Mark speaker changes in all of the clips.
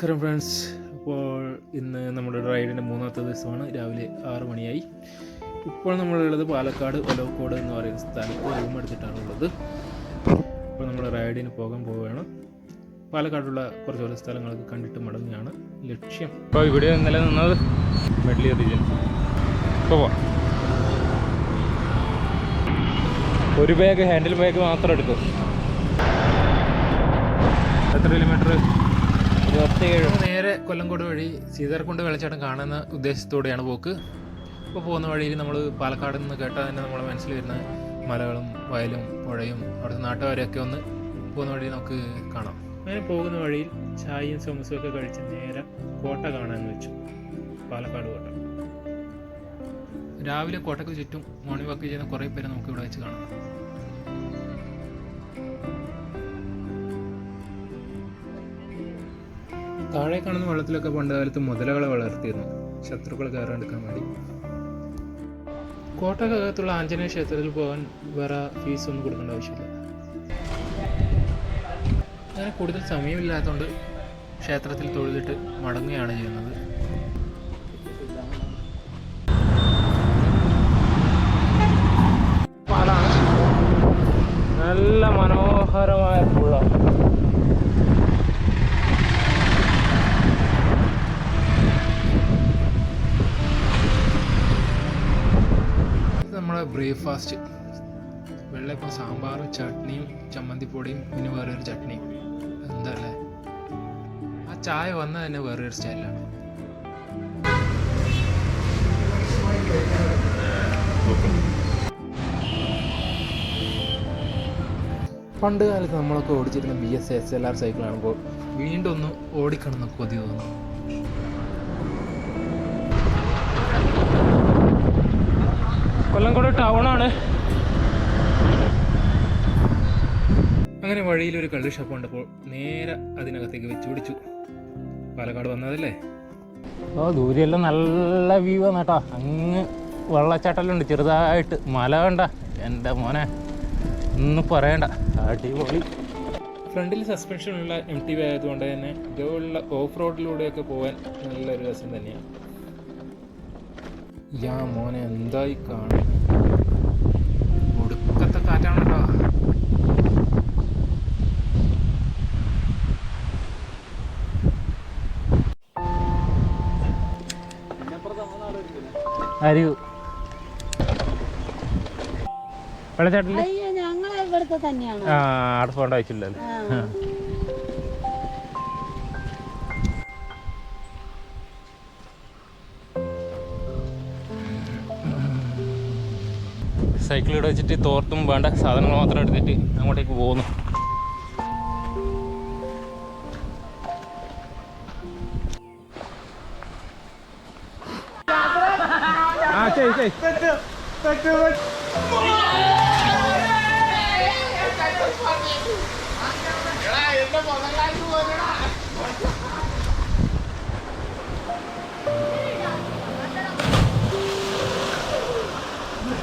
Speaker 1: നമസ്കാരം ഫ്രണ്ട്സ്. അപ്പോൾ ഇന്ന് നമ്മുടെ റൈഡിന്റെ മൂന്നാമത്തെ ദിവസമാണ്. രാവിലെ ആറ് മണിയായി. ഇപ്പോൾ നമ്മളുള്ളത് പാലക്കാട് ഒലോക്കോട് എന്ന് പറയുന്ന സ്ഥലത്ത് റൂം എടുത്തിട്ടാണുള്ളത്. അപ്പോൾ നമ്മൾ റൈഡിന് പോകാൻ പോവുകയാണ്. പാലക്കാടുള്ള കുറച്ച് കുറച്ച് സ്ഥലങ്ങളൊക്കെ കണ്ടിട്ട് മടങ്ങുകയാണ്. ലക്ഷ്യം.
Speaker 2: ഇപ്പോൾ ഇവിടെ ഇന്നലെ നിന്നത് മെഡ്ലി റീജിയൻ ഇപ്പോൾ പോവാം ഒരു ബാഗ് ഹാൻഡിൽ ബാഗ് മാത്രം എടുക്കും എത്ര കിലോമീറ്റർ
Speaker 1: നേരെ കൊല്ലംകോട് വഴി സീതാർകുണ്ട് വെള്ളച്ചാട്ടം കാണുന്ന ഉദ്ദേശത്തോടെയാണ് പോക്ക്. ഇപ്പോൾ പോകുന്ന വഴിയിൽ നമ്മൾ പാലക്കാട് നിന്ന് കേട്ടാൽ തന്നെ നമ്മളെ മനസ്സിൽ വരുന്ന മലകളും വയലും പുഴയും അവിടുത്തെ നാട്ടുകാരെയൊക്കെ ഒന്ന് പോകുന്ന വഴി നമുക്ക് കാണാം. അങ്ങനെ പോകുന്ന വഴിയിൽ ചായയും സമൂസും ഒക്കെ കഴിച്ച് നേരെ കോട്ട കാണാൻ വെച്ചു. പാലക്കാട് കോട്ട. രാവിലെ കോട്ടയ്ക്ക് ചുറ്റും മോർണിംഗ് വാക്ക് ചെയ്യുന്ന കുറേ പേരെ നമുക്ക് ഇവിടെ വെച്ച് കാണാം. താഴെ കാണുന്ന വെള്ളത്തിലൊക്കെ പണ്ട് കാലത്ത് മുതലകളെ വളർത്തിയിരുന്നു. ശത്രുക്കൾ കയറാണ്ടിരിക്കാൻ വേണ്ടി. കോട്ടക്കകത്തുള്ള ആഞ്ജനേയ ക്ഷേത്രത്തിൽ പോകാൻ വേറെ ഫീസ് ഒന്നും കൊടുക്കേണ്ട ആവശ്യമില്ല. അങ്ങനെ കൂടുതൽ സമയമില്ലാത്തതുകൊണ്ട് ക്ഷേത്രത്തിൽ തൊഴുതിട്ട് മടങ്ങുകയാണ് ചെയ്യുന്നത്. ഇത് നമ്മളെ ബ്രേക്ക്ഫാസ്റ്റ്. വെള്ളയപ്പം സാമ്പാർ ചട്നിയും ചമ്മന്തിപ്പൊടിയും പിന്നെ വേറൊരു ചട്നിയും എന്താ അല്ലേ ആ ചായ വന്ന തന്നെ വേറൊരു സ്റ്റൈലാണ് പണ്ട് കാലത്ത് നമ്മളൊക്കെ ഓടിച്ചിരുന്ന B S S L R സൈക്കിളാണ് വീണ്ടും ഒന്ന് ഓടിക്കണം കൊതി തോന്നുന്നു.
Speaker 2: കൊല്ലംകോട് ടൗണാണ്
Speaker 1: അങ്ങനെ വഴിയിൽ ഒരു കള്ള് ഷോപ്പ് കണ്ടപ്പോൾ നേരെ അതിനകത്തേക്ക് വെച്ച് പിടിച്ചു. പാലക്കാട് വന്നതല്ലേ?
Speaker 2: ഓ ദൂരെയെല്ലാം നല്ല വ്യൂ ആണ് കേട്ടോ. അങ്ങ് വെള്ളച്ചാട്ടലുണ്ട് ഉണ്ട് ചെറുതായിട്ട്. മല കണ്ട. എന്റെ മോനെ ഒന്നും പറയണ്ട. അടിപൊളി.
Speaker 1: ഫ്രണ്ടിൽ സസ്പെൻഷനുള്ള എം ടി വി ആയതുകൊണ്ട് തന്നെ ഇതുപോലുള്ള ഓഫ് റോഡിലൂടെയൊക്കെ പോകാൻ നല്ലൊരു രസം തന്നെയാണ്. യാ മോനെ എന്തായി കാണും ഒടുക്കത്തെ കാറ്റാണ് കേട്ടോ.
Speaker 3: ഞങ്ങൾ ഇവിടുത്തെ തന്നെയാണ്?
Speaker 2: ആ അവിടെ പോകേണ്ട ആവശ്യമില്ലല്ലോ. സൈക്കിൾ ഇവിടെ വെച്ചിട്ട് തോർത്തും വേണ്ട സാധനങ്ങൾ മാത്രം എടുത്തിട്ട് അങ്ങോട്ടേക്ക് പോകുന്നു. ആ ശരി ശരി.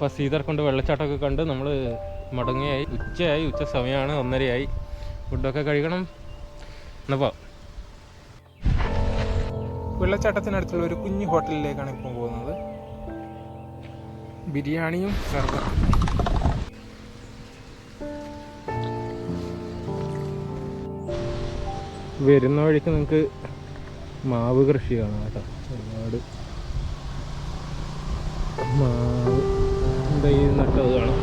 Speaker 2: അപ്പോൾ സീതർ കൊണ്ട് വെള്ളച്ചാട്ടമൊക്കെ കണ്ട് നമ്മൾ മടങ്ങിയായി. ഉച്ചയായി ഉച്ച സമയമാണ് ഒന്നരയായി. ഫുഡൊക്കെ കഴിക്കണം. എന്നപ്പോൾ
Speaker 1: വെള്ളച്ചാട്ടത്തിനടുത്തുള്ള ഒരു കുഞ്ഞു ഹോട്ടലിലേക്കാണ് ഇപ്പം പോകുന്നത്. ബിരിയാണിയും സർബത്തും
Speaker 2: വരുന്ന വഴിക്ക് നിങ്ങൾക്ക് മാവ് കൃഷി കാണാം കേട്ടോ. ഒരുപാട് മാവ്. എന്താ ഈ നട്ടത് കാണാം.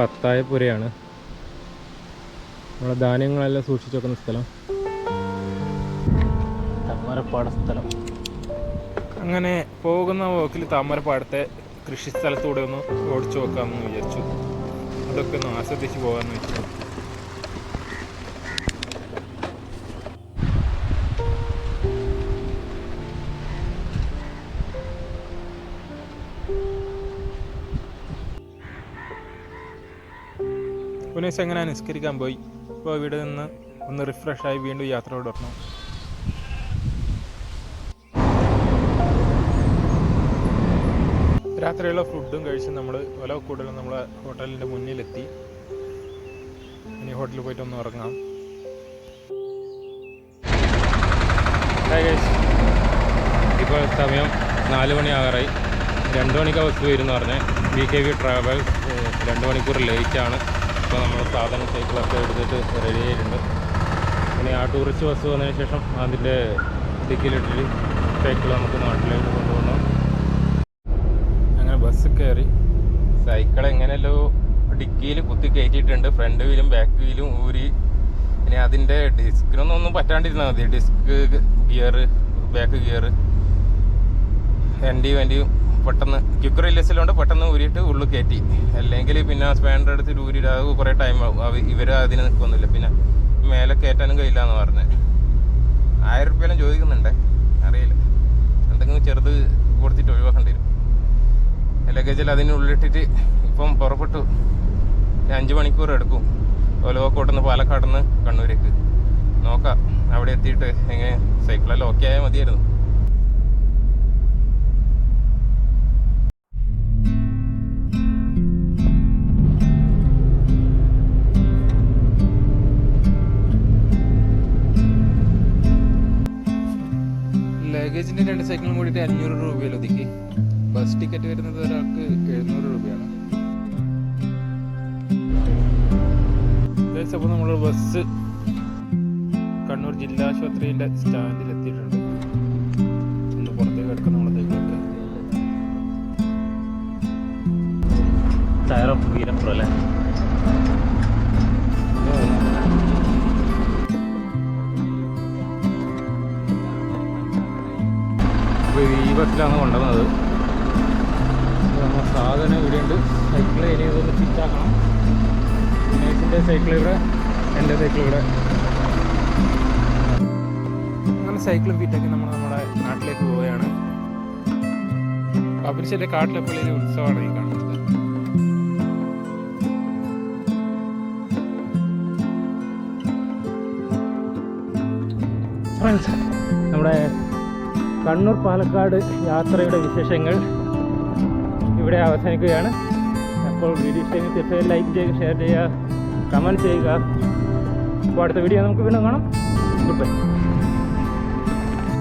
Speaker 2: പത്തായപ്പുരയാണ് നമ്മളെ ധാന്യങ്ങളെല്ലാം സൂക്ഷിച്ചു വെക്കുന്ന സ്ഥലം. തമ്മരപ്പാട സ്ഥലം.
Speaker 1: അങ്ങനെ പോകുന്ന പോക്കിൽ താമരപ്പാടത്തെ കൃഷി സ്ഥലത്തൂടെ ഒന്ന് ഓടിച്ചു നോക്കാമെന്ന് വിചാരിച്ചു. അതൊക്കെ ഒന്ന് ആസ്വദിച്ച് പോകാമെന്ന് വെച്ചു പുനേസ് എങ്ങനെ നിസ്കരിക്കാൻ പോയി? ഇപ്പോൾ ഇവിടെ നിന്ന് ഒന്ന് റിഫ്രഷായി വീണ്ടും യാത്ര തുടർന്നു രാത്രിയുള്ള ഫുഡും കഴിച്ച് നമ്മൾ ഒലവക്കൂടലും നമ്മളെ ഹോട്ടലിന്റെ മുന്നിലെത്തി. ഇനി ഹോട്ടലിൽ പോയിട്ട് ഒന്ന് ഉറങ്ങാം.
Speaker 2: ഇപ്പോൾ സമയം നാല് മണിയാകാറായി രണ്ട് മണിക്ക് ബസ് വരും എന്ന് പറഞ്ഞ് ബി കെ വി ട്രാവൽസ് രണ്ട് മണിക്കൂർ ലേറ്റാണ് ഇപ്പോൾ നമ്മൾ സാധനം സൈക്കിളൊക്കെ എടുത്തിട്ട് റെഡി ആയിട്ടുണ്ട്. ഇനി ആ ടൂറിസ്റ്റ് ബസ് വന്നതിന് ശേഷം അതിന്റെ ഡിക്കിലിട്ടിട്ട് സൈക്കിൾ നമുക്ക് നാട്ടിലേക്ക് കൊണ്ടുപോകണം.
Speaker 1: അങ്ങനെ ബസ് കയറി.
Speaker 2: സൈക്കിൾ എങ്ങനെയല്ലോ ഡിക്കിയിൽ കുത്തി കയറ്റിയിട്ടുണ്ട്. ഫ്രണ്ട് വീലും ബാക്ക് വീലും ഊരി. ഇനി അതിന്റെ ഡിസ്കിനൊന്നും ഒന്നും പറ്റാണ്ടിരുന്നാൽ മതി. ഡിസ്ക് ഗിയർ ബാക്ക് ഗിയർ വണ്ടി വണ്ടി പെട്ടെന്ന് ക്യുക്കർ റിലീസിലുണ്ട് പെട്ടെന്ന് ഊരിയിട്ട് ഉള്ളു കയറ്റി അല്ലെങ്കിൽ പിന്നെ സ്പാൻഡർ എടുത്തിട്ട് ഊരിയിട്ട് അത് കുറേ ടൈം ആവും. ഇവർ അതിന് നിൽക്കൊന്നുമില്ല പിന്നെ മേലെ കയറ്റാനും കഴിയില്ല എന്ന് പറഞ്ഞത് ആയിരം റുപ്യെല്ലാം ചോദിക്കുന്നുണ്ട്. അറിയില്ല. എന്തെങ്കിലും ചെറുത് കൊടുത്തിട്ട് ഒഴിവാക്കേണ്ടി വരും. ലഗേജിൽ അതിനുള്ളിട്ടിട്ട് ഇപ്പം പുറപ്പെട്ടു. അഞ്ച് മണിക്കൂർ എടുക്കും. ഒലവക്കോട്ട് നിന്ന് പാലക്കാട് നിന്ന് കണ്ണൂരേക്ക്. നോക്കാം. അവിടെ എത്തിയിട്ട് എങ്ങനെ സൈക്കിളെല്ലാം ഓക്കെ ആയാൽ മതിയായിരുന്നു.
Speaker 1: ലഗേജിന്റെ രണ്ട് സൈക്കിളും കൂടിയിട്ട് അഞ്ഞൂറ് രൂപയിൽ ഒതുക്കി? ബസ് ടിക്കറ്റ് വരുന്നത് ഒരാൾക്ക് എഴുന്നൂറ് രൂപയാണ്. അപ്പോൾ നമ്മൾ ബസ് കണ്ണൂർ ജില്ലാ ആശുപത്രിയിന്റെ സ്റ്റാൻഡിൽ എത്തിയിട്ടുണ്ട്. ഒന്ന് പുറത്തേക്ക് എടുക്കാം നമ്മളെ
Speaker 2: ടയർ ഓഫ് വീരപ്പുറം അല്ലേ? അപ്പോൾ ഈ ബസ്സിലാണ് കൊണ്ടുവന്നത്. നമ്മൾ സാധനം ഇവിടെയുണ്ട്. സൈക്കിൾ ഇനി ഇതൊന്ന് ഫിറ്റാക്കണം ദിനേശിന്റെ സൈക്കിൾ ഇവിടെ എന്റെ സൈക്കിൾ ഇവിടെ.
Speaker 1: അങ്ങനെ സൈക്കിൾ ഫിറ്റാക്കി നമ്മൾ നമ്മുടെ നാട്ടിലേക്ക് പോവുകയാണ്. പാപ്പിനിശ്ശേരി കാട്ടിലെപ്പള്ളിയിലെ ഉത്സവമാണ് ഈ കാണുന്നത്.
Speaker 2: ഫ്രണ്ട്സ് നമ്മുടെ കണ്ണൂർ പാലക്കാട് യാത്രയുടെ വിശേഷങ്ങൾ ഇവിടെ അവസാനിക്കുകയാണ്. അപ്പോൾ വീഡിയോ ഇഷ്ടമെങ്കിൽ തീർച്ചയായും ലൈക്ക് ചെയ്യുക ഷെയർ ചെയ്യുക കമന്റ് ചെയ്യുക. അപ്പോൾ അടുത്ത വീഡിയോ നമുക്ക് വീണ്ടും കാണാം. Good bye